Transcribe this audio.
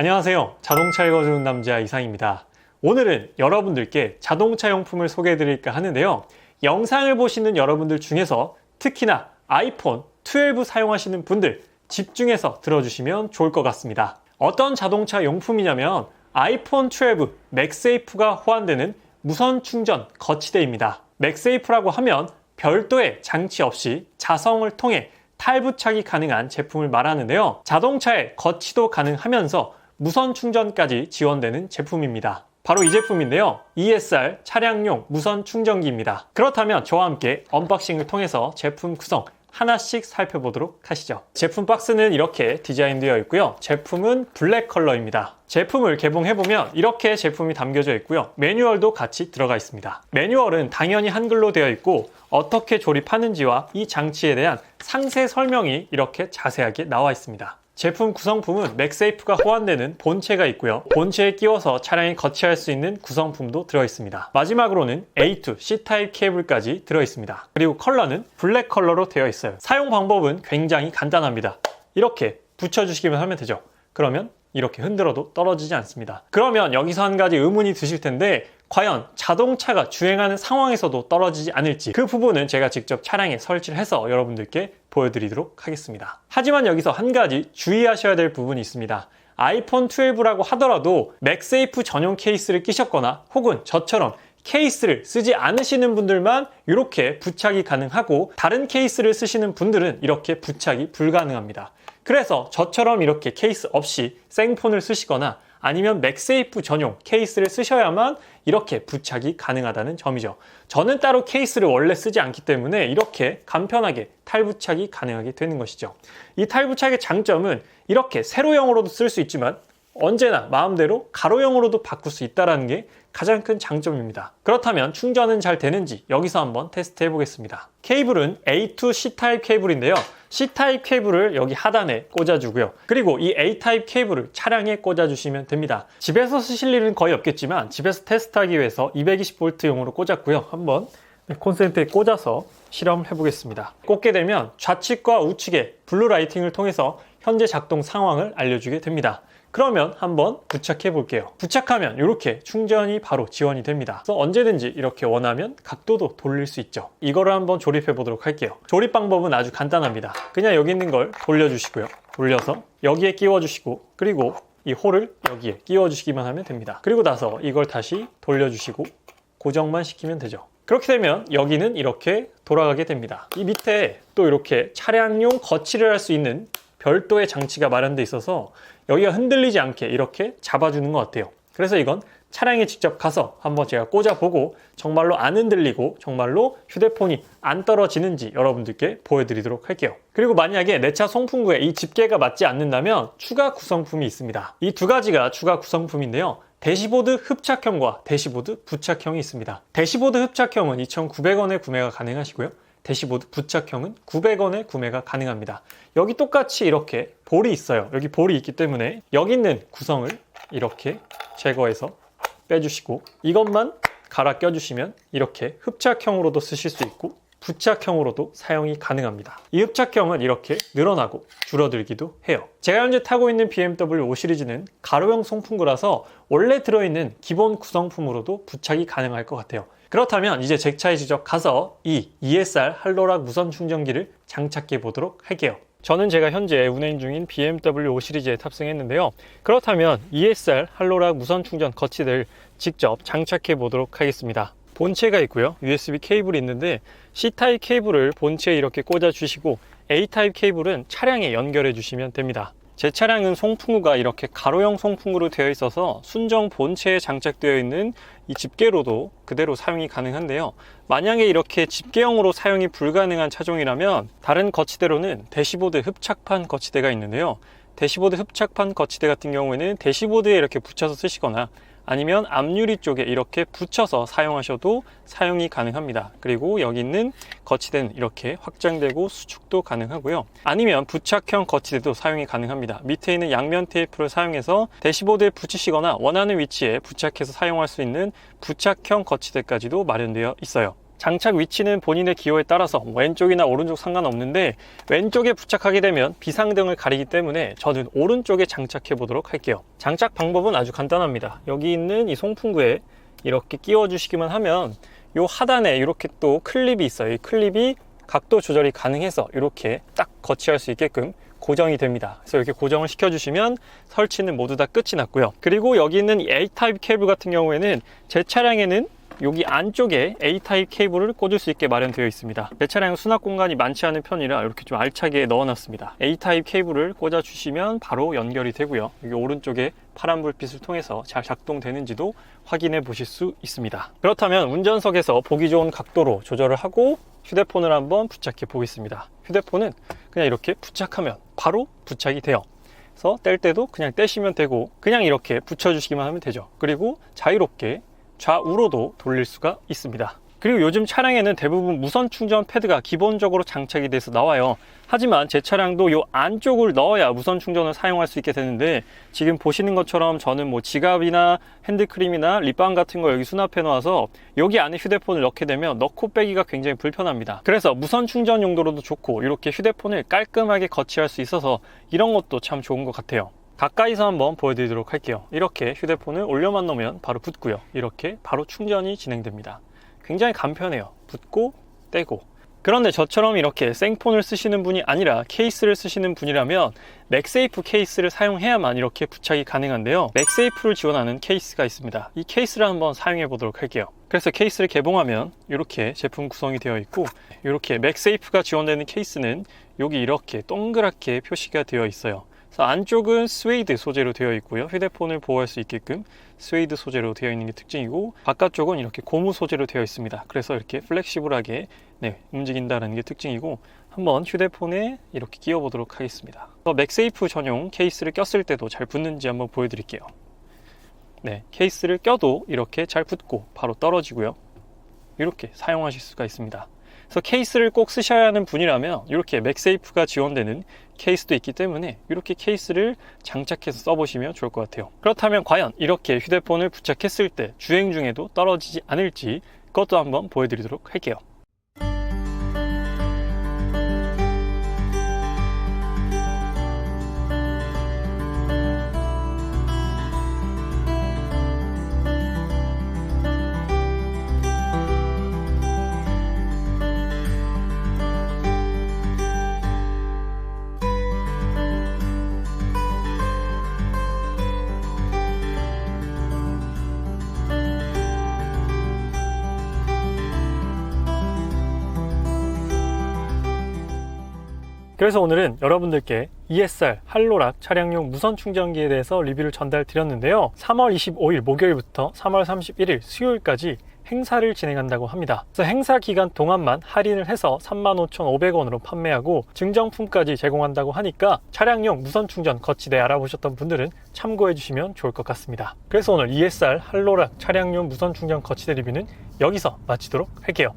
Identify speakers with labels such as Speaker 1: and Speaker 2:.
Speaker 1: 안녕하세요. 자동차 읽어주는 남자 이상입니다. 오늘은 여러분들께 자동차 용품을 소개해 드릴까 하는데요. 영상을 보시는 여러분들 중에서 특히나 아이폰 12 사용하시는 분들 집중해서 들어주시면 좋을 것 같습니다. 어떤 자동차 용품이냐면 아이폰 12 맥세이프가 호환되는 무선 충전 거치대입니다. 맥세이프라고 하면 별도의 장치 없이 자성을 통해 탈부착이 가능한 제품을 말하는데요. 자동차에 거치도 가능하면서 무선 충전까지 지원되는 제품입니다. 바로 이 제품인데요. ESR 차량용 무선 충전기입니다. 그렇다면 저와 함께 언박싱을 통해서 제품 구성 하나씩 살펴보도록 하시죠. 제품 박스는 이렇게 디자인되어 있고요. 제품은 블랙 컬러입니다. 제품을 개봉해보면 이렇게 제품이 담겨져 있고요. 매뉴얼도 같이 들어가 있습니다. 매뉴얼은 당연히 한글로 되어 있고 어떻게 조립하는지와 이 장치에 대한 상세 설명이 이렇게 자세하게 나와 있습니다. 제품 구성품은 맥세이프가 호환되는 본체가 있고요. 본체에 끼워서 차량에 거치할 수 있는 구성품도 들어 있습니다. 마지막으로는 A2 C타입 케이블까지 들어 있습니다. 그리고 컬러는 블랙 컬러로 되어 있어요. 사용 방법은 굉장히 간단합니다. 이렇게 붙여주시기만 하면 되죠. 그러면 이렇게 흔들어도 떨어지지 않습니다. 그러면 여기서 한 가지 의문이 드실 텐데 과연 자동차가 주행하는 상황에서도 떨어지지 않을지 그 부분은 제가 직접 차량에 설치를 해서 여러분들께 보여드리도록 하겠습니다. 하지만 여기서 한 가지 주의하셔야 될 부분이 있습니다. 아이폰 12라고 하더라도 맥세이프 전용 케이스를 끼셨거나 혹은 저처럼 케이스를 쓰지 않으시는 분들만 이렇게 부착이 가능하고 다른 케이스를 쓰시는 분들은 이렇게 부착이 불가능합니다. 그래서 저처럼 이렇게 케이스 없이 생폰을 쓰시거나 아니면 맥세이프 전용 케이스를 쓰셔야만 이렇게 부착이 가능하다는 점이죠. 저는 따로 케이스를 원래 쓰지 않기 때문에 이렇게 간편하게 탈부착이 가능하게 되는 것이죠. 이 탈부착의 장점은 이렇게 세로형으로도 쓸 수 있지만 언제나 마음대로 가로형으로도 바꿀 수 있다는 게 가장 큰 장점입니다. 그렇다면 충전은 잘 되는지 여기서 한번 테스트 해보겠습니다. 케이블은 A2 C타입 케이블인데요. C타입 케이블을 여기 하단에 꽂아주고요. 그리고 이 A타입 케이블을 차량에 꽂아주시면 됩니다. 집에서 쓰실 일은 거의 없겠지만 집에서 테스트하기 위해서 220V용으로 꽂았고요. 한번 콘센트에 꽂아서 실험을 해보겠습니다. 꽂게 되면 좌측과 우측에 블루 라이팅을 통해서 현재 작동 상황을 알려주게 됩니다. 그러면 한번 부착해 볼게요. 부착하면 이렇게 충전이 바로 지원이 됩니다. 그래서 언제든지 이렇게 원하면 각도도 돌릴 수 있죠. 이거를 한번 조립해 보도록 할게요. 조립 방법은 아주 간단합니다. 그냥 여기 있는 걸 돌려주시고요. 돌려서 여기에 끼워주시고 그리고 이 홀을 여기에 끼워주시기만 하면 됩니다. 그리고 나서 이걸 다시 돌려주시고 고정만 시키면 되죠. 그렇게 되면 여기는 이렇게 돌아가게 됩니다. 이 밑에 또 이렇게 차량용 거치를 할 수 있는 별도의 장치가 마련되어 있어서 여기가 흔들리지 않게 이렇게 잡아주는 것 같아요. 그래서 이건 차량에 직접 가서 한번 제가 꽂아보고 정말로 안 흔들리고 정말로 휴대폰이 안 떨어지는지 여러분들께 보여드리도록 할게요. 그리고 만약에 내 차 송풍구에 이 집게가 맞지 않는다면 추가 구성품이 있습니다. 이 두 가지가 추가 구성품인데요. 대시보드 흡착형과 대시보드 부착형이 있습니다. 대시보드 흡착형은 2,900원에 구매가 가능하시고요. 대시보드 부착형은 900원에 구매가 가능합니다. 여기 똑같이 이렇게 볼이 있어요. 여기 볼이 있기 때문에 여기 있는 구성을 이렇게 제거해서 빼주시고 이것만 갈아 껴주시면 이렇게 흡착형으로도 쓰실 수 있고 부착형으로도 사용이 가능합니다. 이 흡착형은 이렇게 늘어나고 줄어들기도 해요. 제가 현재 타고 있는 BMW 5 시리즈는 가로형 송풍구라서 원래 들어있는 기본 구성품으로도 부착이 가능할 것 같아요. 그렇다면 이제 제 차에 직접 가서 이 ESR 할로락 무선 충전기를 장착해 보도록 할게요. 저는 제가 현재 운행 중인 BMW 5 시리즈에 탑승했는데요. 그렇다면 ESR 할로락 무선 충전 거치대를 직접 장착해 보도록 하겠습니다. 본체가 있고요. USB 케이블이 있는데 C타입 케이블을 본체에 이렇게 꽂아 주시고 A타입 케이블은 차량에 연결해 주시면 됩니다. 제 차량은 송풍구가 이렇게 가로형 송풍구로 되어 있어서 순정 본체에 장착되어 있는 이 집게로도 그대로 사용이 가능한데요. 만약에 이렇게 집게형으로 사용이 불가능한 차종이라면 다른 거치대로는 대시보드 흡착판 거치대가 있는데요. 대시보드 흡착판 거치대 같은 경우에는 대시보드에 이렇게 붙여서 쓰시거나 아니면 앞유리 쪽에 이렇게 붙여서 사용하셔도 사용이 가능합니다. 그리고 여기 있는 거치대는 이렇게 확장되고 수축도 가능하고요. 아니면 부착형 거치대도 사용이 가능합니다. 밑에 있는 양면 테이프를 사용해서 대시보드에 붙이시거나 원하는 위치에 부착해서 사용할 수 있는 부착형 거치대까지도 마련되어 있어요. 장착 위치는 본인의 기호에 따라서 왼쪽이나 오른쪽 상관없는데 왼쪽에 부착하게 되면 비상등을 가리기 때문에 저는 오른쪽에 장착해 보도록 할게요. 장착 방법은 아주 간단합니다. 여기 있는 이 송풍구에 이렇게 끼워 주시기만 하면 요 하단에 이렇게 또 클립이 있어요. 이 클립이 각도 조절이 가능해서 이렇게 딱 거치할 수 있게끔 고정이 됩니다. 그래서 이렇게 고정을 시켜 주시면 설치는 모두 다 끝이 났고요. 그리고 여기 있는 이 A-타입 케이블 같은 경우에는 제 차량에는 여기 안쪽에 A-타입 케이블을 꽂을 수 있게 마련되어 있습니다. 제 차량은 수납 공간이 많지 않은 편이라 이렇게 좀 알차게 넣어놨습니다. A-타입 케이블을 꽂아 주시면 바로 연결이 되고요. 여기 오른쪽에 파란 불빛을 통해서 잘 작동되는지도 확인해 보실 수 있습니다. 그렇다면 운전석에서 보기 좋은 각도로 조절을 하고 휴대폰을 한번 부착해 보겠습니다. 휴대폰은 그냥 이렇게 부착하면 바로 부착이 돼요. 그래서 뗄 때도 그냥 떼시면 되고 그냥 이렇게 붙여주시기만 하면 되죠. 그리고 자유롭게 좌우로도 돌릴 수가 있습니다. 그리고 요즘 차량에는 대부분 무선 충전 패드가 기본적으로 장착이 돼서 나와요. 하지만 제 차량도 요 안쪽을 넣어야 무선 충전을 사용할 수 있게 되는데 지금 보시는 것처럼 저는 뭐 지갑이나 핸드크림이나 립밤 같은 거 여기 수납해 놓아서 여기 안에 휴대폰을 넣게 되면 넣고 빼기가 굉장히 불편합니다. 그래서 무선 충전 용도로도 좋고 이렇게 휴대폰을 깔끔하게 거치할 수 있어서 이런 것도 참 좋은 것 같아요. 가까이서 한번 보여드리도록 할게요. 이렇게 휴대폰을 올려만 놓으면 바로 붙고요. 이렇게 바로 충전이 진행됩니다. 굉장히 간편해요. 붙고 떼고. 그런데 저처럼 이렇게 생폰을 쓰시는 분이 아니라 케이스를 쓰시는 분이라면 맥세이프 케이스를 사용해야만 이렇게 부착이 가능한데요. 맥세이프를 지원하는 케이스가 있습니다. 이 케이스를 한번 사용해 보도록 할게요. 그래서 케이스를 개봉하면 이렇게 제품 구성이 되어 있고 이렇게 맥세이프가 지원되는 케이스는 여기 이렇게 동그랗게 표시가 되어 있어요. 그래서 안쪽은 스웨이드 소재로 되어 있고요. 휴대폰을 보호할 수 있게끔 스웨이드 소재로 되어 있는 게 특징이고 바깥쪽은 이렇게 고무 소재로 되어 있습니다. 그래서 이렇게 플렉시블하게 네, 움직인다는 게 특징이고 한번 휴대폰에 이렇게 끼워 보도록 하겠습니다. 어, 맥세이프 전용 케이스를 꼈을 때도 잘 붙는지 한번 보여드릴게요. 네, 케이스를 껴도 이렇게 잘 붙고 바로 떨어지고요. 이렇게 사용하실 수가 있습니다. 그래서 케이스를 꼭 쓰셔야 하는 분이라면 이렇게 맥세이프가 지원되는 케이스도 있기 때문에 이렇게 케이스를 장착해서 써보시면 좋을 것 같아요. 그렇다면 과연 이렇게 휴대폰을 부착했을 때 주행 중에도 떨어지지 않을지 그것도 한번 보여드리도록 할게요. 그래서 오늘은 여러분들께 ESR 할로락 차량용 무선 충전기에 대해서 리뷰를 전달 드렸는데요. 3월 25일 목요일부터 3월 31일 수요일까지 행사를 진행한다고 합니다. 그래서 행사 기간 동안만 할인을 해서 35,500원으로 판매하고 증정품까지 제공한다고 하니까 차량용 무선 충전 거치대 알아보셨던 분들은 참고해 주시면 좋을 것 같습니다. 그래서 오늘 ESR 할로락 차량용 무선 충전 거치대 리뷰는 여기서 마치도록 할게요.